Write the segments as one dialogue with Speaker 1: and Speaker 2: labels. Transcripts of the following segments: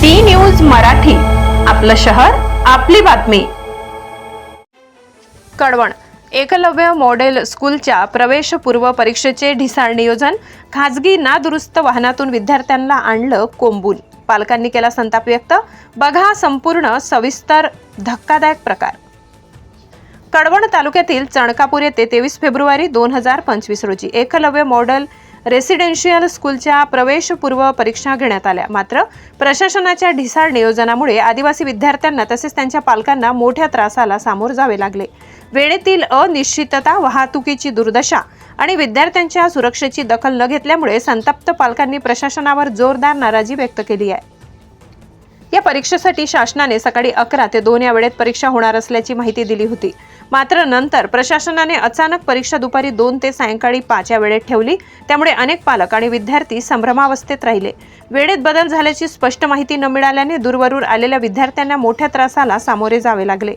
Speaker 1: D news Marathi. आपलं शहर आपली बातमी. कडवण. एकलव्य मॉडेल स्कूलच्या प्रवेशपूर्व परीक्षेचे ढिसाळ नियोजन खाजगी नादुरुस्त वाहनातून विद्यार्थ्यांना आणलं कोंबून. पालकांनी केला संताप व्यक्त. बघा संपूर्ण सविस्तर धक्कादायक प्रकार. कडवण तालुक्यातील चणकापूर येथे तेवीस फेब्रुवारी दोन हजार पंचवीस रोजी एकलव्य मॉडेल रेसिडेन्शियल स्कूलच्या प्रवेशपूर्व परीक्षा घेण्यात आल्या. मात्र प्रशासनाच्या ढिसाळ नियोजनामुळे आदिवासी विद्यार्थ्यांना तसेच त्यांच्या पालकांना मोठ्या त्रासाला सामोर जावे लागले. वेळेतील अनिश्चितता वाहतुकीची दुर्दशा आणि विद्यार्थ्यांच्या सुरक्षेची दखल न घेतल्यामुळे संतप्त पालकांनी प्रशासनावर जोरदार नाराजी व्यक्त केली आहे. या परीक्षेसाठी शासनाने सकाळी अकरा ते दोन या वेळेत परीक्षा होणार असल्याची माहिती दिली होती. मात्र नंतर प्रशासनाने अचानक परीक्षा दुपारी दोन ते सायंकाळी पाच या वेळेत ठेवली. त्यामुळे अनेक पालक आणि विद्यार्थी संभ्रमावस्थेत राहिले. वेळेत बदल झाल्याची स्पष्ट माहिती न मिळाल्याने दूरवरून आलेल्या विद्यार्थ्यांना मोठ्या त्रासाला सामोरे जावे लागले.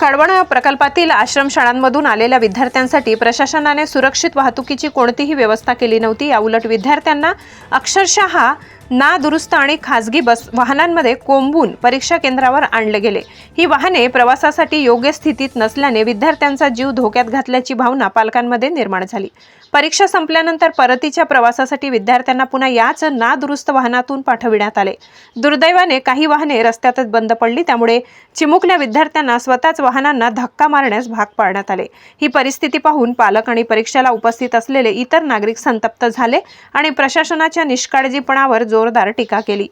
Speaker 1: कळवण प्रकल्पातील आश्रमशाळांमधून आलेल्या विद्यार्थ्यांसाठी प्रशासनाने सुरक्षित वाहतुकीची कोणतीही व्यवस्था केली नव्हती. याउलट विद्यार्थ्यांना अक्षरशः ना दुरुस्त आणि खाजगी बस वाहनांमध्ये कोंबून परीक्षा केंद्रावर आणले गेले. ही वाहने प्रवासासाठी योग्य स्थितीत नसल्याने विद्यार्थ्यांचा जीव धोक्यात घातल्याची भावना पालकांमध्ये निर्माण झाली. परीक्षा संपल्यानंतर परतीच्या प्रवासासाठी विद्यार्थ्यांना पुन्हा याच नादुरुस्त वाहनातून पाठविण्यात आले. दुर्दैवाने काही वाहने रस्त्यातच बंद पडली त्यामुळे चिमुकल्या विद्यार्थ्यांना स्वतःच वाहनांना धक्का मारण्यास भाग पाडण्यात आले. ही परिस्थिती पाहून पालक आणि परीक्षेला उपस्थित असलेले इतर नागरिक संतप्त झाले आणि प्रशासनाच्या निष्काळजीपणावर जोरदार टीका केली.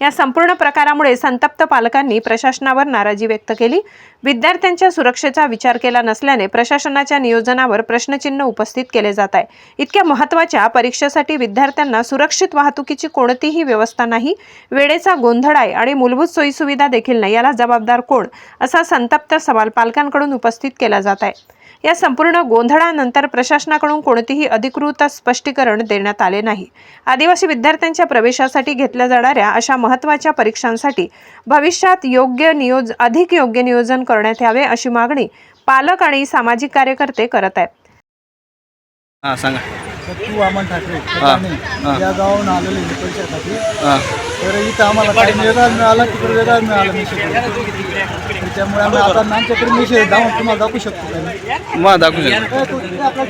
Speaker 1: या संपूर्ण प्रकारामुळे संतप्त पालकांनी प्रशासनावर नाराजी व्यक्त केली. विद्यार्थ्यांच्या सुरक्षेचा विचार केला नसल्याने प्रशासनाच्या नियोजनावर प्रश्नचिन्ह उपस्थित केले जात आहे. इतक्या महत्त्वाच्या परीक्षेसाठी विद्यार्थ्यांना सुरक्षित वाहतुकीची कोणतीही व्यवस्था नाही. वेळेचा गोंधळ आहे आणि मूलभूत सोयीसुविधा देखील नाही. याला जबाबदार कोण? असा संतप्त सवाल पालकांकडून उपस्थित केला जात आहे. या संपूर्ण गोंधळानंतर प्रशासनाकडून कोणतेही अधिकृत स्पष्टीकरण देण्यात आले नाही. आदिवासी विद्यार्थ्यांच्या प्रवेशासाठी घेतल्या जाणाऱ्या अशा महत्त्वाच्या परीक्षांसाठी भविष्यात योग्य नियोज अधिक योग्य नियोजन करण्यात यावे अशी मागणी पालक आणि सामाजिक कार्यकर्ते करत आहेत.
Speaker 2: सांगा
Speaker 3: तू वामन ठाकरे
Speaker 2: हा,
Speaker 3: कटाणे
Speaker 2: हा.
Speaker 3: या गावाहून आलेले मी परीक्षेसाठी
Speaker 2: हां.
Speaker 3: तर इथं आम्हाला वेगळाच मिळाला तिकडे वेगळाच मिळाला मेसेज त्याच्यामुळे आम्ही आता मेसेज तुम्हाला दाखवू शकतो?
Speaker 2: मग दाखवू शकतो.
Speaker 3: ए, तू- आपला